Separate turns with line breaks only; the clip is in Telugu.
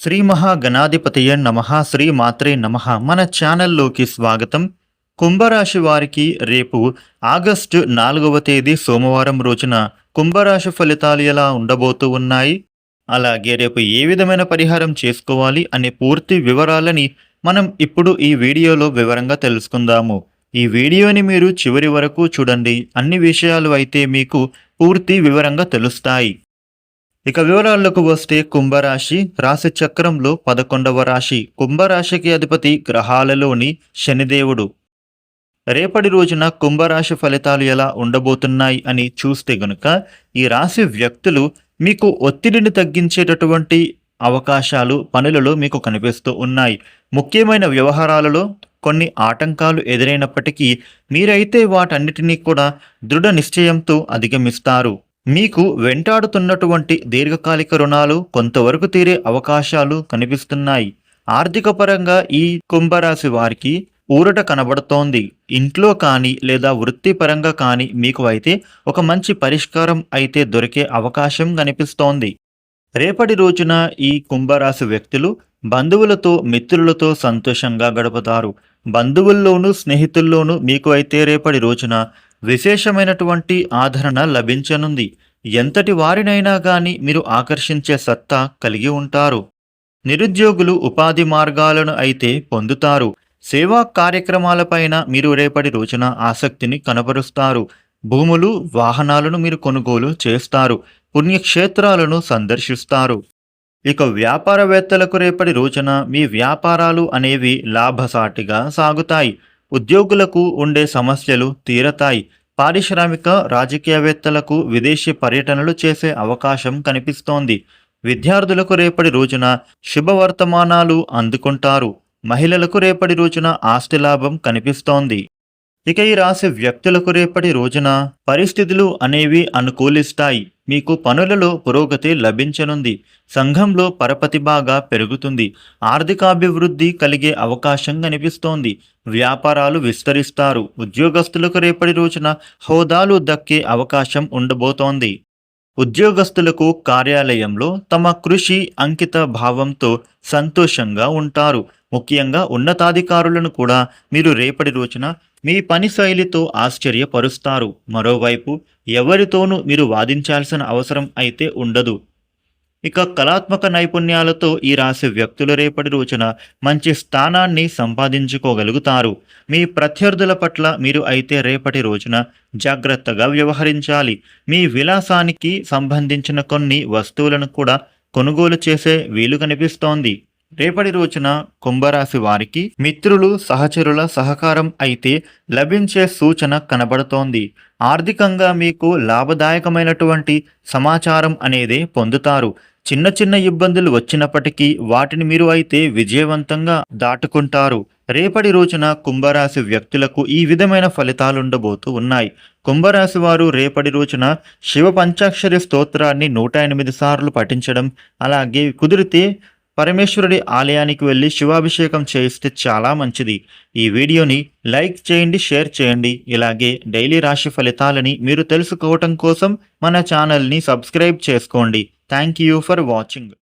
శ్రీ మహాగణాధిపతయ నమ శ్రీ మాత్రే నమ. మన ఛానల్లోకి స్వాగతం. కుంభరాశి వారికి రేపు ఆగస్టు నాలుగవ తేదీ సోమవారం రోజున కుంభరాశి ఫలితాలు ఎలా ఉండబోతూ ఉన్నాయి? అలాగే రేపు ఏ విధమైన పరిహారం చేసుకోవాలి అనే పూర్తి వివరాలని మనం ఇప్పుడు ఈ వీడియోలో వివరంగా తెలుసుకుందాము. ఈ వీడియోని మీరు చివరి వరకు చూడండి. అన్ని విషయాలు అయితే మీకు పూర్తి వివరంగా తెలుస్తాయి. ఇక వివరాల్లోకి వస్తే కుంభరాశి రాశి చక్రంలో పదకొండవ రాశి. కుంభరాశికి అధిపతి గ్రహాలలోని శనిదేవుడు. రేపటి రోజున కుంభరాశి ఫలితాలు ఎలా ఉండబోతున్నాయి అని చూస్తే గనుక ఈ రాశి వ్యక్తులు మీకు ఒత్తిడిని తగ్గించేటటువంటి అవకాశాలు పనులలో మీకు కనిపిస్తూ ఉన్నాయి. ముఖ్యమైన వ్యవహారాలలో కొన్ని ఆటంకాలు ఎదురైనప్పటికీ మీరైతే వాటన్నిటినీ కూడా దృఢ నిశ్చయంతో అధిగమిస్తారు. మీకు వెంటాడుతున్నటువంటి దీర్ఘకాలిక రుణాలు కొంతవరకు తీరే అవకాశాలు కనిపిస్తున్నాయి. ఆర్థిక పరంగా ఈ కుంభరాశి వారికి ఊరట కనబడుతోంది. ఇంట్లో కానీ లేదా వృత్తిపరంగా కానీ మీకు అయితే ఒక మంచి పరిష్కారం అయితే దొరికే అవకాశం కనిపిస్తోంది. రేపటి రోజున ఈ కుంభరాశి వ్యక్తులు బంధువులతో మిత్రులతో సంతోషంగా గడుపుతారు. బంధువుల్లోనూ స్నేహితుల్లోనూ మీకు అయితే రేపటి రోజున విశేషమైనటువంటి ఆదరణ లభించనుంది. ఎంతటి వారినైనా గాని మీరు ఆకర్షించే సత్తా కలిగి ఉంటారు. నిరుద్యోగులు ఉపాధి మార్గాలను అయితే పొందుతారు. సేవా కార్యక్రమాలపైన మీరు రేపటి రోజున ఆసక్తిని కనబరుస్తారు. భూములు వాహనాలను మీరు కొనుగోలు చేస్తారు. పుణ్యక్షేత్రాలను సందర్శిస్తారు. ఇక వ్యాపారవేత్తలకు రేపటి రోజున మీ వ్యాపారాలు అనేవి లాభసాటిగా సాగుతాయి. ఉద్యోగులకు ఉండే సమస్యలు తీరతాయి. పారిశ్రామిక రాజకీయవేత్తలకు విదేశీ పర్యటనలు చేసే అవకాశం కనిపిస్తోంది. విద్యార్థులకు రేపటి రోజున శుభవర్తమానాలు అందుకుంటారు. మహిళలకు రేపటి రోజున ఆస్తి లాభం కనిపిస్తోంది. ఇక ఈ రాశి వ్యక్తులకు రేపటి రోజున పరిస్థితులు అనేవి అనుకూలిస్తాయి. మీకు పనులలో పురోగతి లభించనుంది. సంఘంలో పరపతి బాగా పెరుగుతుంది. ఆర్థికాభివృద్ధి కలిగే అవకాశం కనిపిస్తోంది. వ్యాపారాలు విస్తరిస్తారు. ఉద్యోగస్తులకు రేపటి రోజున హోదాలు దక్కే అవకాశం ఉండబోతోంది. ఉద్యోగస్తులకు కార్యాలయంలో తమ కృషి అంకిత భావంతో సంతోషంగా ఉంటారు. ముఖ్యంగా ఉన్నతాధికారులను కూడా మీరు రేపటి రోజున మీ పని శైలితో ఆశ్చర్యపరుస్తారు. మరోవైపు ఎవరితోనూ మీరు వాదించాల్సిన అవసరం అయితే ఉండదు. ఇక కళాత్మక నైపుణ్యాలతో ఈ రాశి వ్యక్తులు రేపటి రోజున మంచి స్థానాన్ని సంపాదించుకోగలుగుతారు. మీ ప్రత్యర్థుల పట్ల మీరు అయితే రేపటి రోజున జాగ్రత్తగా వ్యవహరించాలి. మీ విలాసానికి సంబంధించిన కొన్ని వస్తువులను కూడా కొనుగోలు చేసే వీలు కనిపిస్తోంది. రేపటి రోజున కుంభరాశి వారికి మిత్రులు సహచరుల సహకారం అయితే లభించే సూచన కనబడుతోంది. ఆర్థికంగా మీకు లాభదాయకమైనటువంటి సమాచారం అనేది పొందుతారు. చిన్న చిన్న ఇబ్బందులు వచ్చినప్పటికీ వాటిని మీరు అయితే విజయవంతంగా దాటుకుంటారు. రేపటి రోజున కుంభరాశి వ్యక్తులకు ఈ విధమైన ఫలితాలు ఉండబోతూ ఉన్నాయి. కుంభరాశి వారు రేపటి రోజున శివ పంచాక్షరి స్తోత్రాన్ని నూట ఎనిమిది సార్లు పఠించడం అలాగే కుదిరితే పరమేశ్వరుడి ఆలయానికి వెళ్ళి శివాభిషేకం చేయిస్తే చాలా మంచిది. ఈ వీడియోని లైక్ చేయండి షేర్ చేయండి. ఇలాగే డైలీ రాశి ఫలితాలని మీరు తెలుసుకోవటం కోసం మన ఛానల్ని సబ్స్క్రైబ్ చేసుకోండి. Thank you for watching.